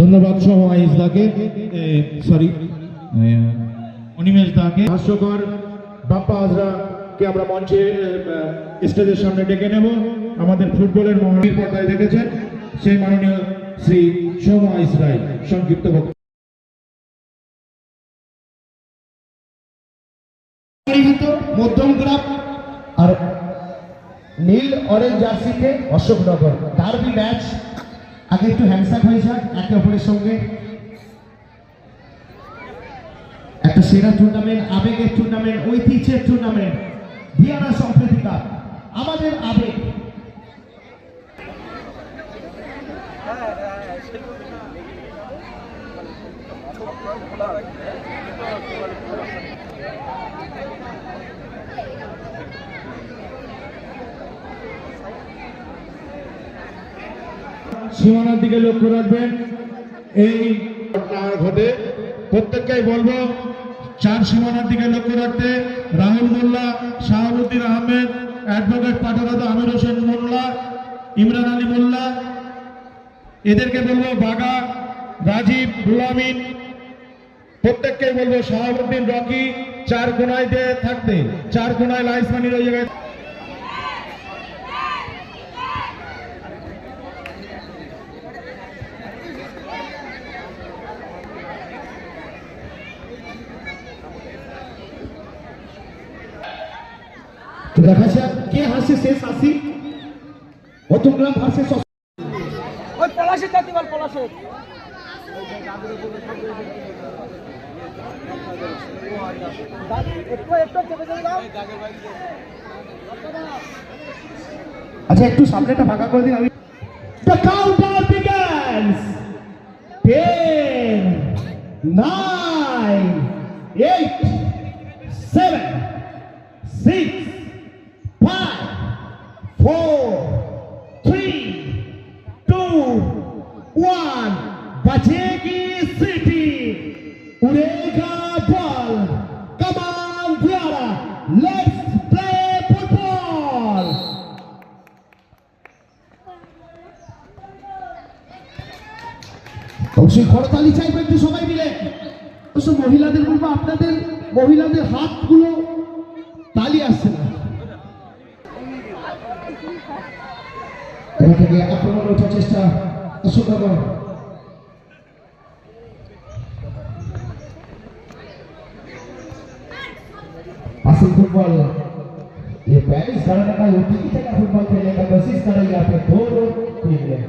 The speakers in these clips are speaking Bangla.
ধন্যবাদ সময় দাকে সরি অনিমেষ দাকে। হাস্যকর বাপ্পা হাজরাকে আমরা মঞ্চে স্টেজের সামনে ডেকে নেব। আমাদের ফুটবলের মহাবীর পর্দায় দেখেছেন সেই মাননীয় শ্রী সৌম্য ইসরাই সংক্ষিপ্ত বক্তব্য। পরিহিত মধ্যমগ্রাম আর নীল অরেঞ্জ জার্সিতে অশোকনগর। ডার্বি ম্যাচ আগে একটু হ্যান্ডসাক হয়ে যাক, একে অপরের সঙ্গে। একটা সেরা টুর্নামেন্ট আবেগের টুর্নামেন্ট ঐতিহ্যের টুর্নামেন্ট ভিয়ানা সম্প্রীতি কাপ আমাদের আবেগ। সীমানার দিকে লক্ষ্য রাখবেন। এই ঘটে। প্রত্যেককেই বলব, চার সীমানার দিকে লক্ষ্য রাখতে। রাহুল মোল্লা, শাহাবুদ্দিন আহমেদ, অ্যাডভোকেট পাঠারত আমির হোসেন মোল্লা, ইমরান আলী মোল্লা। এদেরকে বলব, বাগা, রাজীব রুলামিন প্রত্যেককেই বলব, শাহাবুদ্দিন, রকি, চার কোনায় থাকতে। চার কোনায় লাইসমানির ওই জায়গায় তো দেখা যাক কে হাসে শেষ হাসি। মধ্যমগ্রাম হাসে ওই আচ্ছা একটু সামনেটা ফাঁকা করে দিন আমি The countdown begins. Ten, nine, eight, four three two one বাজেগি সিটি উড়ে এটা থেকে আক্রমণ ওঠার চেষ্টা অশোকনগর पासिंग फुटबॉल ये पेरिस घराने का यूपी का फुटबॉल खेलने का कोशिश कर रही है यहाँ पे दो दो टीम में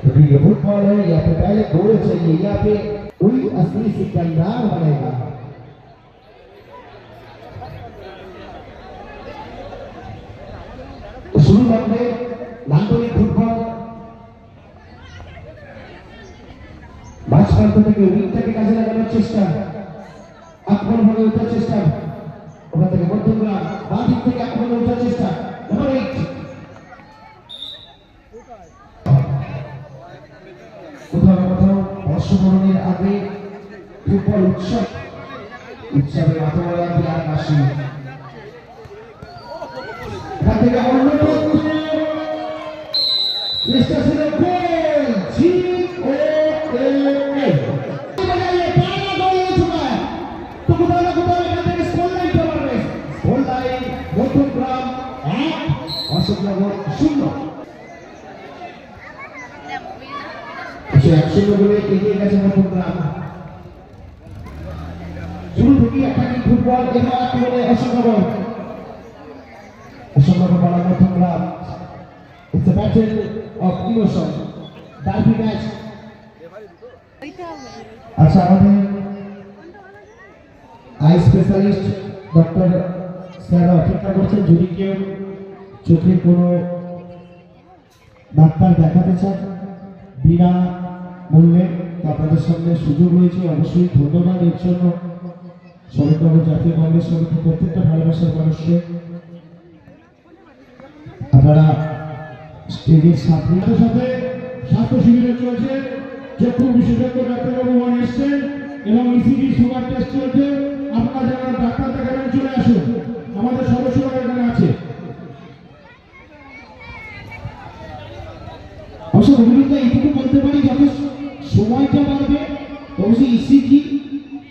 क्योंकि ये फुटबॉल है यहाँ पे पहले गोल चाहिए यहाँ पे कोई असली सिकंदर बनेगा শুরু করবে নান্দনিক ফুটবল। মাঝপ্রান্ত থেকে উইংটাকে কাজে লাগানোর চেষ্টা। আক্রমণ ভাবে ওঠার চেষ্টা। ওখান থেকে মধ্যমরা বাঁ দিক থেকে আক্রমণ ওঠার চেষ্টা। নাম্বার এইট কোথাও কোথাও আগে ফুটবল উৎসব। উৎসবে থেকে অশোকনগর শূন্য। সে একশো গোলে এগিয়ে গেছে মধ্যগ্রাম শুরু থেকেই অ্যাটাকিং ফুটবল এবার আক্রমণে অশোকনগর অশোকনগর বলা Madhyamgram It's a battle of emotion. Derby match. আচ্ছা আমাদের আই স্পেশালিস্ট ডক্টর স্যার অপেক্ষা করছেন যদি কেউ চোখে কোনো ডাক্তার দেখাতে চান বিনা মূল্যে আপনাদের সামনে সুযোগ রয়েছে, অবশ্যই ধন্যবাদ। এর জন্য শরৎনগর জাতীয় কংগ্রেস সমিতি প্রত্যেকটা ভালোবাসার মানুষকে আপনারা স্টেজের সাথে সাথে স্বাস্থ্য শিবিরে চলছে। চক্ষু বিশেষজ্ঞ ডাক্তারবাবুগণ এসছেন এবং ইসিজি সুগার টেস্ট চলছে। আপনারা যারা ডাক্তার দেখাবেন চলে আসুন, আমাদের সদস্যরা এখানে আছে অবশ্য রবীন্দ্র এইটুকু বলতে পারি যত সময়টা বাড়বে অবশ্যই ইসিজি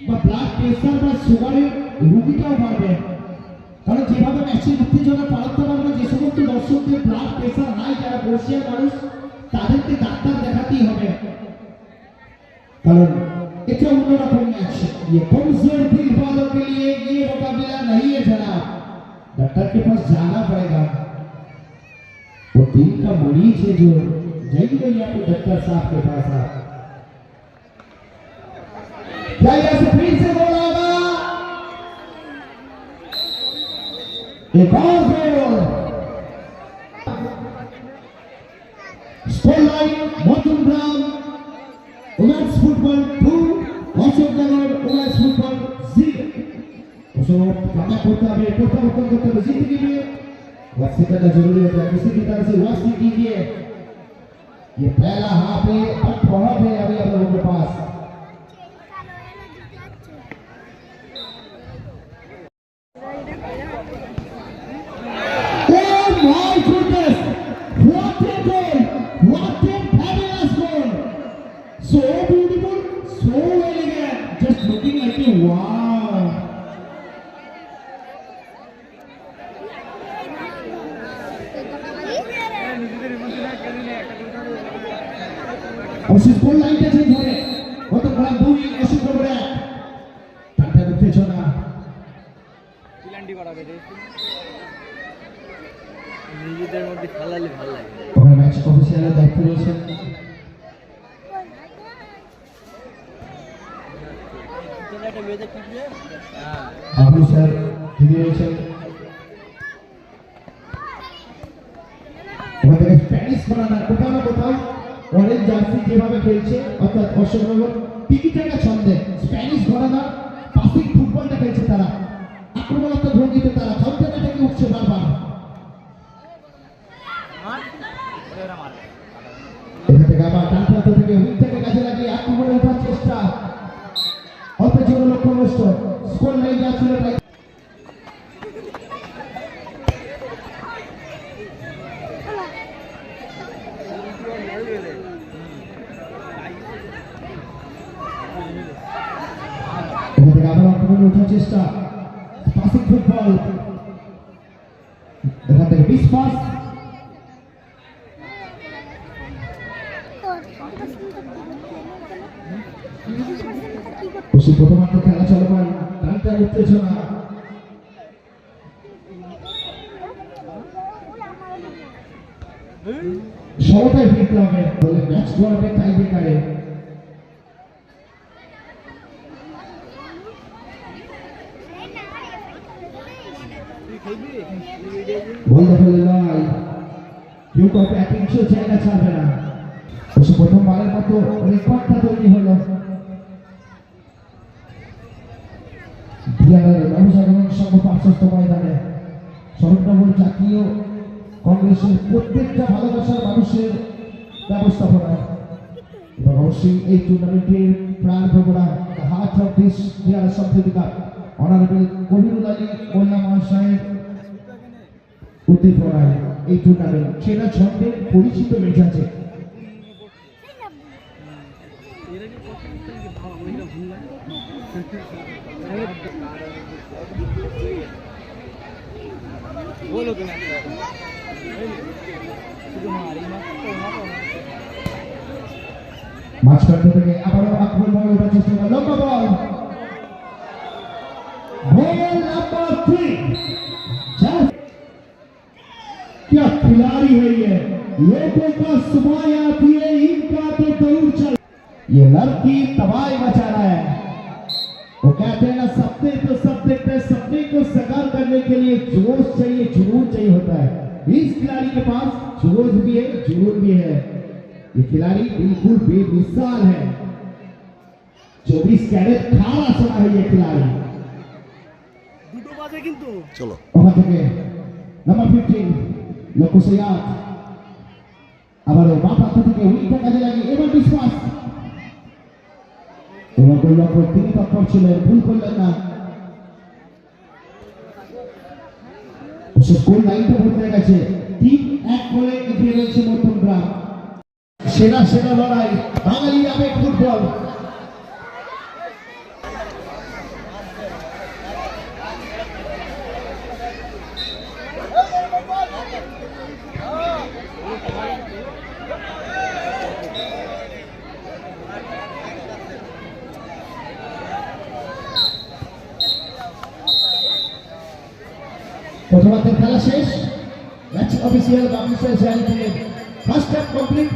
বা ব্লাড প্রেশার বা সুগারের রুগীটাও বাড়বে কারণ যেভাবে ম্যাচের উত্তেজনা পালাতে পারবে যে সমস্ত দর্শকদের ব্লাড প্রেশার হাই যারা বর্ষিয়ার মানুষ তাদেরকে ডাক্তার দেখাতেই হবে कारण इतना অন্যরকম ম্যাচ ये कमजोर दिल वालों के लिए ये मुकाबला नहीं है जनाब डॉक्टर के पास जाना पड़ेगा वो दिल का मरीज है जो जाइए भैया तो डॉक्टर साहब के पास फिर से बोला एक और goal score line Mathurgram women's football two Ashok Nagar women's football zero Ashok কাটা করতে হবে করতে করতে করতে জিতে গিয়ে वापसी करना ज़रूरी होता है, किसी भी तरह से वापसी कीजिए। ये पहला हाफ़ है बहुत है अभी हम लोगों के पास। খেলা দুই অসুখ করে টাটা উত্তেজনা পিলান্ডি নিজেদের মধ্যে খেলালে ভালো লাগে। ম্যাচ অফিসিয়ালের দায়িত্ব রয়েছেন হ্যাঁ। স্যার তিনি রয়েছেন। স্প্যানিশ বানানা কোথাও না কোথাও অরেঞ্জ জার্সি যেভাবে খেলছে অর্থাৎ অশোকনগর টিকি টাকা ছন্দে স্প্যানিশ ঘরানা পাসিং ফুটবলটা খেলছে তারা। আক্রমণাত্মক ভঙ্গিতে তারা ছন্দটা থেকে উঠছে বারবার। এখান থেকে আবার ডান প্রান্ত থেকে কাজে লাগিয়ে আক্রমণে ওঠার চেষ্টা অল্পের জন্য লক্ষ্য নষ্ট স্কোর লাইন যা ছিল তাই এখান আবার আক্রমণে ওঠার চেষ্টা। পাসিং ফুটবল এখান থেকে বিশ পাস খুশি প্রথমার্ধ খেলা চলমান টানটার উত্তেজনা। সমতায় ফিরতে হবে ম্যাচ গড়াবে টাই বলতে ফেলে নয় কেউ কাউকে এক ইঞ্চ জায়গা ছাড়বে না। অবশ্য প্রথমবারের মতো রেকর্ডটা তৈরি হলো। বিহারের প্রত্যেকটা ভালোবাসার মানুষের ব্যবস্থাপনায়। এবং অবশ্যই এই টুর্নামেন্টের প্রাণ ভোগরা হার্ট অফ দিস বিহার সম্প্রীতিকা অনারেবল কবিরুল আলী মোল্লা মহাশয়ের উদ্দীপনায় এই টুর্নামেন্ট সেরা ছন্দে পরিচিত মেজাজে বলো তুমি মাঝখান থেকে বল। লম্বা থ্রি क्या खिलाड़ी है ये? लोगों का सुबह आती है इनका तो ज़रूर चल ये लड़की तबाही मचा रहा है। वो कहते हैं ना सपने तो सब देखते हैं सपने को साकार करने के लिए जोश चाहिए जुनून चाहिए होता है। इस खिलाड़ी के पास जोश भी है जुनून भी है। ये खिलाड़ी बिल्कुल बेमिसाल है। चौबीस कैरेट खारा चला है ये खिलाड़ी। चलो। Number fifteen. ওখান থেকে নাম্বার ফিফটিন লক্ষ্য সৈয়াদ আবার মা প্রান্ত থেকে উইকটা কাজে লাগিয়ে এবার বিশ্বাস। এবার গোল লক্ষ্য তিনি তৎপর ছিলেন, ভুল করলেন না। গোল লাইনটা হয়ে গেছে। তিন এক করে এগিয়ে রয়েছে মধ্যম সেরা সেরা লড়াই, বাঙালি আবেগ ফুটবল। প্রথমার্ধের খেলা শেষ। ম্যাচ অফিসিয়াল বাংলাদেশের ফার্স্ট হাফ কমপ্লিট